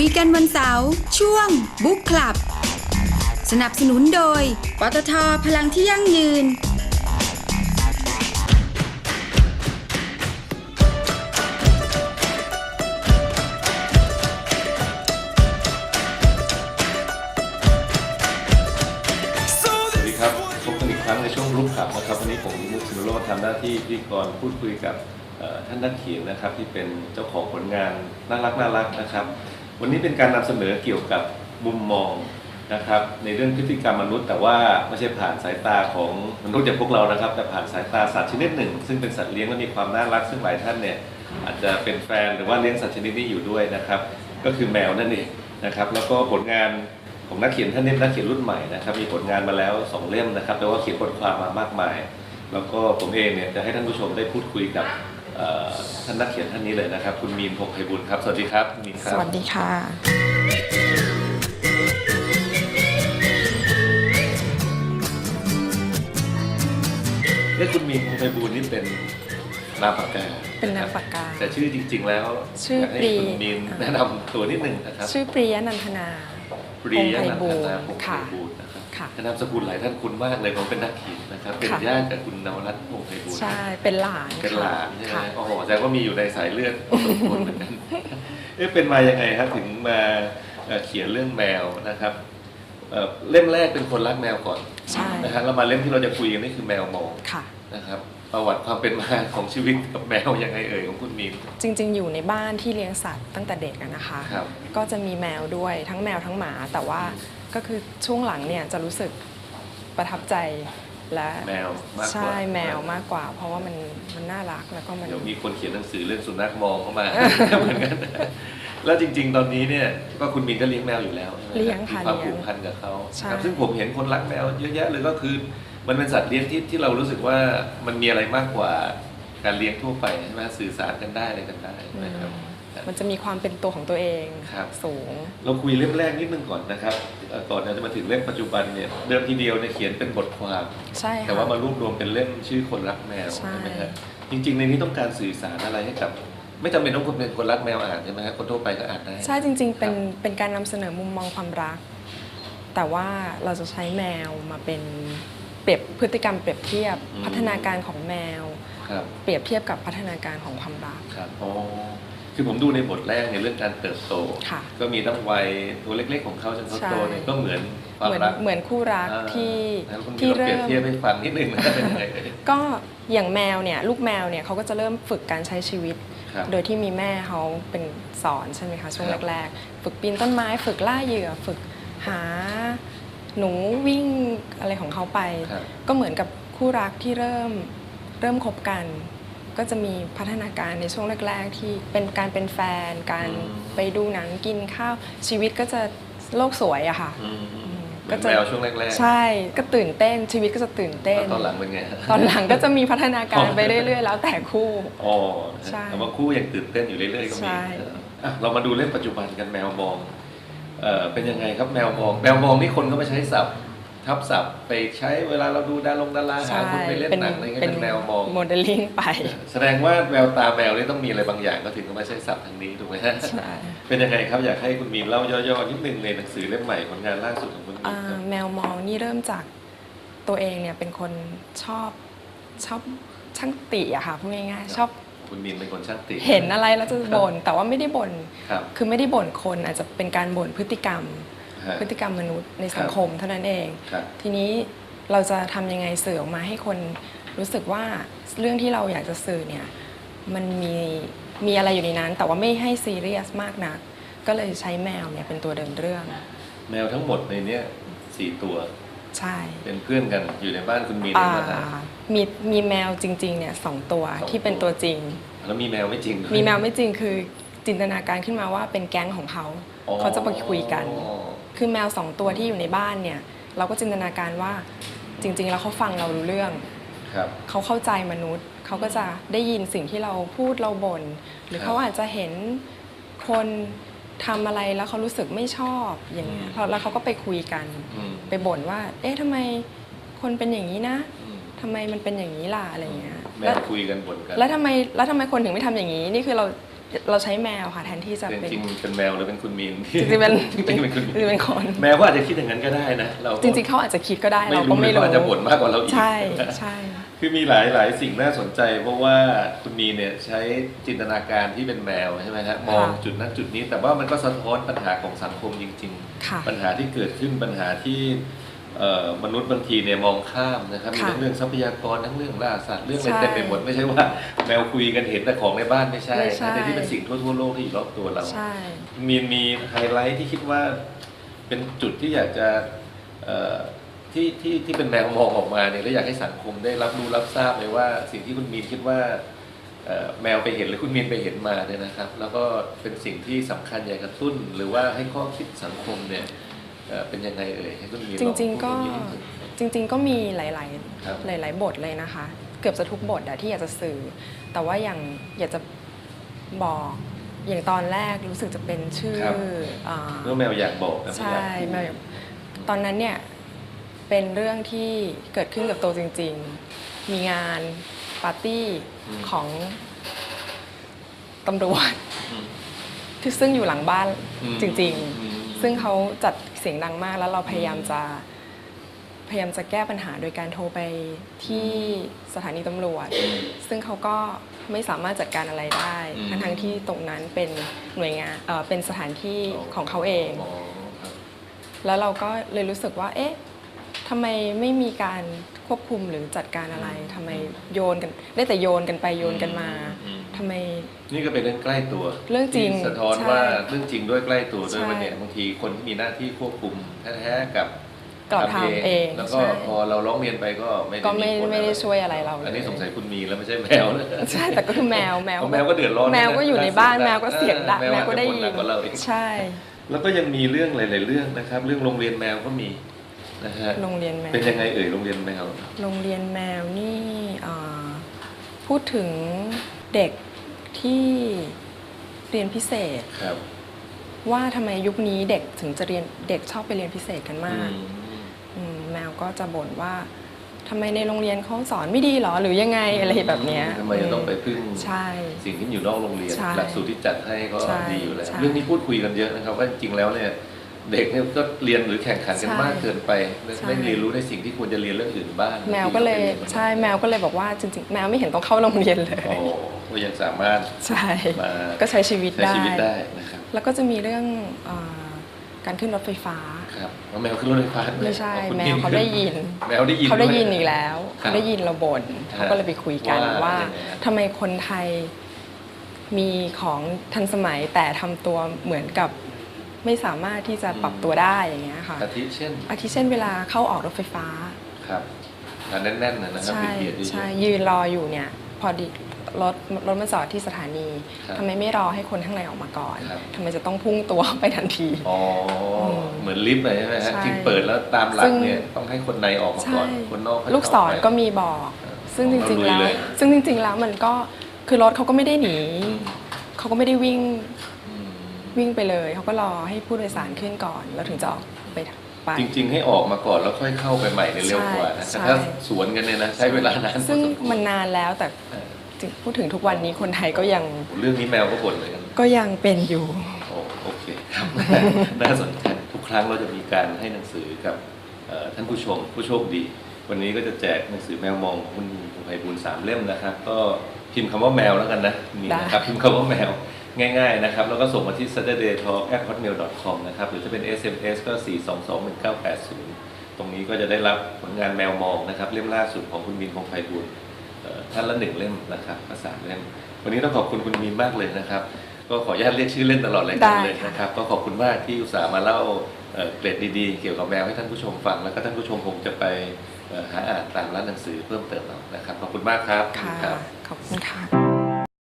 คุยกันวันเสาร์ช่วงบุ๊กคลับ สนับสนุนโดย ปตทพลังที่ยั่งยืน สวัสดีครับพบกันอีกครั้งในช่วงรูปขับนะครับวันนี้ผมมุกสินโรธทำหน้าที่พิธีกรพูดคุยกับเอ่อท่านนักเขียนนะครับที่เป็นเจ้าของผลงานน่ารักน่ารักนะครับ วันนี้เป็นการนำเสนอเกี่ยวกับมุมมองนะครับ ในเรื่องพฤติกรรมมนุษย์ แต่ว่าไม่ใช่ผ่านสายตาของมนุษย์อย่างพวกเรานะครับ แต่ผ่านสายตาสัตว์ชนิดหนึ่ง ซึ่งเป็นสัตว์เลี้ยงและมีความน่ารักซึ่งหลายท่านเนี่ยอาจจะเป็นแฟนหรือว่าเลี้ยงสัตว์ชนิดนี้อยู่ด้วยนะครับ ก็คือแมวนั่นเองนะครับ แล้วก็ผลงานของนักเขียนท่านนี้นักเขียนรุ่นใหม่นะครับมีผลงานมาแล้ว 2 เล่มนะครับแต่ว่าเขียนบทความมามากมาย แล้วก็ผมเองเนี่ยจะให้ท่านผู้ชมได้พูดคุยกับ ท่านนักเขียนท่านนี้เลยนะครับ คุณมีนพงษ์ไพบุญครับ สวัสดีครับคุณมีนคสรับวัสดีค่ะ เอ้คุณมีนพงษ์ไพบุญนี่เป็นนามปากกาเป็นนามปากกาแต่ชื่อจริง ๆ แล้วชื่ออยากให้ปรี คุณมีนแนะนำตัวนิดหนึ่งนะครับชื่อปรียนันทนา ปรียนันพงษ์ไพบูทลย์นาพงษ์ไพค่ะ บูลย์นะครับค่ะ นามสกุลหลายท่านคุ้นมากเลยผมเป็นนักเขียนนะครับ เป็นค่ะญาติกับคุณนวรัตน์พงษ์ไพบูลย์ใช่ เป็นหลานเป็นหลานใช่ไหมค่ะโอ้โหแสดงว่ามีอยู่ในสายเลือดพอสมควรเหมือนกันเอ๊ะเป็นมายังไงครับถึงมาเอ่อเขียนเรื่องแมวนะครับเอ่อเล่มแรกเป็นคนรักแมวก่อนใช่นะฮะแล้วมาเล่มที่เราจะคุยกันนี่คือแมวมองค่ะนะครับประวัติความเป็นมาของชีวิตกับแมวยังไงเอ่ยของคุณมีนจริง ๆ อยู่ในบ้านที่เลี้ยงสัตว์ตั้งแต่เด็กอะนะคะครับก็จะมีแมวด้วยทั้งแมวทั้งหมาแต่ว่า ก็คือช่วงหลังเนี่ยจะรู้สึกประทับใจและแมวมากกว่าใช่แมวมากกว่า เพราะว่ามันมันน่ารักแล้วก็มันเดี๋ยวมีคนเขียนหนังสือเรื่องสุนัขมองเข้ามาเหมือนกันแล้วจริง ๆ ตอนนี้เนี่ยก็คุณมีนก็เลี้ยงแมวอยู่แล้วใช่ไหมเลี้ยงค่ะมีความเลี้ผูยงกพันกับเขาใช่ครับซึ่งผมเห็นคนรักแมวเยอะแยะเลยก็คือ มันเป็นสัตว์เลี้ยงที่ที่เรารู้สึกว่ามันมีอะไรมากกว่าการเลี้ยงทั่วไปใช่ไหมสื่อสารกันได้อะไรกันได้นะครับ มันจะมีความเป็นตัวของตัวเองครับสูง เราคุยเล่มแรกนิดนึงก่อนนะครับเอ่อก่อนเราจะมาถึงเล่มปัจจุบันเนี่ยเดิมทีเดียวเนี่ยเขียนเป็นบทความใช่ค่ะแต่ว่ามารวบรวมเป็นเล่มชื่อคนรักแมวใช่ใช่ไหมครับจริง ๆ ในนี้ต้องการสื่อสารอะไรให้กับไม่จำเป็นต้องคนเป็นคนรักแมวอ่านใช่ไหมครับคนทั่วไปก็อ่านได้ใช่จริง ๆ เป็นครับเป็นการนำเสนอมุมมองความรัก แต่ว่าเราจะใช้แมวมาเป็นเปรียบพฤติกรรมเปรียบเทียบพัฒนาการของแมวครับเปรียบเทียบกับพัฒนาการของความรักครับอ๋อ คือผมดูในบทแรกในยเรื่องการเติบโต ค่ะก็มีตั้งวัยตัวเล็ก ๆ ของเขาจนเขาใช่โตเนี่ยก็เหมือนความเหมือนรักเหมือนคู่รักอ่าที่แล้วคุณมีที่ลองเปรียบเริ่มเทียบให้ฟังนิดนึงนะเป็นยังไงเอ่ยก็อย่างแมวเนี่ยลูกแมวเนี่ยเขาก็จะเริ่มฝึกการใช้ชีวิต ครับ โดยที่มีแม่เขาเป็นสอนใช่ไหมคะช่วงครับ แรกๆ ฝึกปีนต้นไม้ฝึกล่าเหยื่อฝึกหาหนูวิ่งอะไรของเขาไป ครับ ก็เหมือนกับคู่รักที่เริ่มเริ่มคบกัน ก็จะมีพัฒนาการในช่วงแรก ๆ ที่เป็นการเป็นแฟน การอืมไปดูหนังกินข้าวชีวิตก็จะโลกสวยอะค่ะอืมก็เหมือนจะแมวช่วงแรกๆใช่ก็ตื่นเต้นชีวิตก็จะตื่นเต้นแล้วตอนหลังเป็นไงฮะตอนหลังก็จะมีพัฒนาการไปเรื่อยๆ แล้วแต่คู่อ๋อใช่แต่ว่าคู่ยังตื่นเต้นอยู่เรื่อยๆก็มีใช่เอออะเรามาดูเรื่องปัจจุบันกันแมวมองเอ่อเป็นยังไงครับแมวมอง แมวมองนี่คนก็ไม่ใช้ศัพท์ ทับศัพท์ไปใช้เวลาเราดูดารงดาราหาคนไปเล่นหนังอะไรเงี้ยเป็นแมวมองโมเดลลิ่งไป แสดงว่าแววตาแมวนี่ต้องมีอะไรบางอย่างก็ถึงจะมาใช้ศัพท์ทางนี้ถูกไหมฮะใช่เป็นยังไงครับอยากให้คุณมีนเล่าย่อๆนิดนึงในหนังสือเล่มใหม่ผลงานล่าสุดของคุณมีนอ่าครับแมวมองนี่เริ่มจากตัวเองเนี่ยเป็นคนชอบชอบช่างติอะค่ะพูดง่ายๆชอบคุณมีนเป็นคนช่างติ เห็นอะไรแล้วจะบ่นแต่ว่าไม่ได้บ่นครับคือไม่ได้บ่นคนอาจจะเป็นการบ่นพฤติกรรมฮะ พฤติกรรมมนุษย์ในสังคมเท่านั้นเองครับทีนี้เราจะทำยังไงสื่อออกมาให้คนรู้สึกว่าเรื่องที่เราอยากจะสื่อเนี่ยมันมีมีอะไรอยู่ในนั้น แต่ว่าไม่ให้ซีเรียสมากนัก ก็เลยใช้แมวเนี่ยเป็นตัวเดินเรื่อง แมวทั้งหมดในเนี้ยสี่ตัว ใช่ เป็นเพื่อนกันอยู่ในบ้านคุณมีนอ่าเองนะฮะมีมีแมวจริงๆเนี่ยสองตัวสองที่เป็นตัวตัวจริง แล้วมีแมวไม่จริงด้วยมีแมวไม่จริงคือจินตนาการขึ้นมาว่าเป็นแก๊งของเขาอ๋อเขาจะไปคุยกัน คือแมวสองตัวที่อยู่ในบ้านเนี่ย เราก็จินตนาการว่าจริง ๆ แล้วเขาฟังเรารู้เรื่องครับเขาเข้าใจมนุษย์ เขาก็จะได้ยินสิ่งที่เราพูดเราบ่นหรือครับเขาอาจจะเห็นคนทำอะไรแล้วเขารู้สึกไม่ชอบอย่างเงี้ยอืมพอแล้วเขาก็ไปคุยกันอืมไปบ่นว่า เอ๊ะทำไมคนเป็นอย่างนี้นะอืมทำไมมันเป็นอย่างนี้ล่ะอะไรเงี้ยแมแล้ววคุยกันบ่นกัน แล้วทำไมแล้วทำไมคนถึงไม่ทำอย่างนี้ นี่คือเรา เราใช้แมวค่ะแทนที่จะแต่เป็นจริงๆเป็นแมวหรือเป็นคุณมีนจริงๆเป็นจริงๆเป็นคุณจริงๆเป็นคนแมวก็อาจจะคิดอย่างนั้นก็ได้นะเราก็จริงๆเขาอาจจะคิดก็ได้เราก็ไม่ไม่รู้รู้เลยเขาอาจจะบ่นมากกว่าเราอีกใช่ใช่คือมีหลายหลายสิ่งน่าสนใจ เพราะว่าคุณมีเนี่ยใช้จินตนาการที่เป็นแมวใช่ไหมฮะมองจุดนั้นจุดนี้ แต่ว่ามันก็สะท้อนปัญหาของสังคมจริงค่ะๆปัญหาที่เกิดขึ้นปัญหาที่เอ่อ มนุษย์บางทีเนี่ยมองข้ามนะครับมีค่ะทั้งเรื่องทรัพยากรทั้งเรื่องล่าสัตว์เรื่องอะไรใช่เต็มไปหมดไม่ใช่ว่าแมวคุยกันเห็นแต่ของในบ้านไม่ใช่ไม่ใช่แต่ที่เป็นสิ่งทั่วๆโลกที่อยู่รอบตัวเราใช่มีมีไฮไลท์ที่คิดว่า เป็นจุดที่อยากจะเอ่อที่ที่ที่เป็นแมวมองออกมาเนี่ยแล้วอยากให้สังคมได้รับรู้รับทราบเลยว่า สิ่งที่คุณมีนคิดว่าเอ่อแมวไปเห็นหรือคุณมีนไปเห็นมาเนี่ยนะครับ แล้วก็เป็นสิ่งที่สำคัญอยากกระตุ้นหรือว่าให้ข้อคิดสังคมเนี่ย เอ่อเป็นยังไงเอ่ยให้คุณมีนจลอริง ๆ ก็พูดตรงนี้นิดนึงจริง ๆ ก็มีหลายครับๆหลาย ๆ บทเลยนะคะ เกือบจะทุกบทอะที่อยากจะสื่อ แต่ว่าอย่างอยากจะบอกอย่างตอนแรกรู้สึกจะเป็นชื่อครับอ่าเรื่องแมวอยากบอกนะใช่ไม่อยากพูดแมวตอนนั้นเนี่ยเป็นเรื่องที่เกิดขึ้นกับตัวจริง ๆ มีงานปาร์ตี้ของตำรวจอืมที่ซึ่งอยู่หลังบ้านอืมจริงอืมๆซึ่งเขาจัด เสียงดังมากแล้วเราพยายามจะพยายามจะแก้ปัญหาโดยการโทรไปที่สถานีตำรวจอืมซึ่งเขาก็ไม่สามารถจัดการอะไรได้อืมทั้งๆที่ตรงนั้นเป็นหน่วยงานเอ่อเป็นสถานที่ของเขาเองอ๋อครับแล้วเราก็เลยรู้สึกว่า เอ๊ะทำไมไม่มีการควบคุมหรือจัดการอะไรทำไมโยนกันได้แต่โยนกันไปโยนกันมา อืม ทำไม นี่ก็เป็นเรื่องใกล้ตัวเรื่องจริงที่สะท้อนใช่ว่าเรื่องจริงด้วยใกล้ตัวด้วยใช่ วันเนี้ยบางทีคนที่มีหน้าที่ควบคุมแท้ๆกับกลับทำเองแล้วก็ใช่พอเราร้องเรียนไปก็ไม่ได้ก็ไม่ผลไม่ได้ช่วยอะไรเราเลยอันนี้สงสัยคุณมีแล้วไม่ใช่แมวนะใช่แต่ก็คือแมวแมว เพราะแมวก็เดือดร้อนแมวก็อยู่ในบ้านเสียงดังแมวก็เสียงดังเออแมวก็ได้แมวยิอาจจะบ่นหนักกว่าเราอีก ใช่ แล้วก็ยังมีเรื่องหลาย ๆ เรื่องนะครับ เรื่องโรงเรียนแมวก็มีนะฮะโรงเรียนแมว เป็นยังไงเอ่ยโรงเรียนแมว โรงเรียนแมวนี่อ่าพูดถึงเด็ก ที่เรียนพิเศษ ครับว่าทำไมยุคนี้เด็กถึงจะเรียนเด็กชอบไปเรียนพิเศษกันมากอืมอืมแมวก็จะบ่นว่าทำไมในโรงเรียนเขาสอนไม่ดีหรอหรือยังไงอะไรแบบเนี้ยทำไมจะต้องไปพึ่ง ใช่ สิ่งที่อยู่นอกโรงเรียน ใช่หลักสูตรที่จัดให้ก็ใช่ดีอยู่แล้ว ใช่ เรื่องนี้พูดคุยกันเยอะนะครับว่าจริงๆแล้วเนี่ย เด็กเนี่ยก็เรียนหรือแข่งขันกันใช่มากเกินไปใช่ไม่เรียนรู้ในสิ่งที่ควรจะเรียนเรื่องอื่นบ้างแมวก็เลยที่ราไปรีนใช่แมวก็เลยบอกว่าจริงๆ แมวไม่เห็นต้องเข้าโรงเรียนเลยโอ้ก็ยังสามารถใช่มาก็ใช้ชีวิตใช้ได้ชีวิตได้นะครับแล้วก็จะมีเรื่องเอ่อการขึ้นรถไฟฟ้าครับแล้วแมวขึ้นรถไฟฟ้าด้วยไม่ใช่อ๋อคุณแมพี่วเขาได้ยินแมวได้ยินเขาได้วยินอีกแล้วครับเขาได้ยินเราบ่นฮะเขาก็เลยไปคุยกันว่าว่ายังไงฮะทำไมคนไทยมีของทันสมัยแต่ทำตัวเหมือนกับ ไม่สามารถที่จะปรับตัวได้อย่างเงี้ยค่ะ อาทิเช่น อาทิเช่นเวลาเข้าออกรถไฟฟ้าครับอ่าแน่นๆนะนะครับใช่เบียดๆเยอะๆใช่ยืนรออยู่เนี่ย พอดีรถรถมาจอดที่สถานีครับทำไมไม่รอให้คนข้างในออกมาก่อนครับทำไมจะต้องพุ่งตัวไปทันที อ๋ออมเหมือนลิฟต์เลยใช่ไหมฮะใช่จริงเปิดแล้วตามหลัซึ่กงเนี่ยต้องให้คนในออกมาก่อนคนนอกค่อยลูกศรเข้าไปก็มีบอกเออซึ่งจริงๆแล้วเราลุยเลยซึ่งจริง ๆแล้วมันก็คือรถเขาก็ไม่ได้หนีอืมเขาก็ไม่ได้วิ่งอืม วิ่งไปเลย เขาก็รอให้ผู้โดยสารขึ้นก่อน แล้วถึงจะออกไปไป จริง ๆ ให้ออกมาก่อนแล้วค่อยเข้าไปใหม่ในยเร็วกว่านะใช่ แต่ถ้าสวนกันเนี่ยนะใช้เวลานานซึ่งพอสควรมันนานแล้วแต่เออจริงพูดถึงทุกวันนี้คนไทยก็ยังเรื่องนี้แมวก็บ่นเลยกัน ก็ยังเป็นอยู่ โอ้โอเคครับ น่าสนใจทุกครั้งเราจะมีการให้หนังสือกับเอ่อท่านผู้ชมผู้โชคดี วันนี้ก็จะแจกหนังสือแมวมองของคุณคุณไพบูลย์สามเล่มนะครับ ก็พิมพ์คำว่าแมวแล้วกันนะนี่นะครับพิมพ์คำว่าแมว ง่ายๆนะครับ แล้วก็ส่งมาที่ saturday talk at hotmail com นะครับ หรือจะเป็น SMS ก็ 4221980 ตรงนี้ก็จะได้รับผลงานแมวมองนะครับ เล่มล่าสุดของคุณมินคงไพบูลย์เอ่อท่านละหนึ่งเล่มนะครับภาษามเล่ม วันนี้ต้องขอบคุณคุณมีนมากเลยนะครับ ก็ขออนุญาตเรียกชื่อเล่นตลอดรายการเลยได้ค่ะนะครับ ก็ขอบคุณมากที่อุตส่าห์มาเล่าเอ่อเกร็ดดีๆ เกี่ยวกับแมวให้ท่านผู้ชมฟัง แล้วก็ท่านผู้ชมคงจะไปเอ่อหาอ่านตามร้านหนังสือเพิ่มเติมเอานะครับ ขอบคุณมากครับ ค่ะครับขอบคุณค่ะ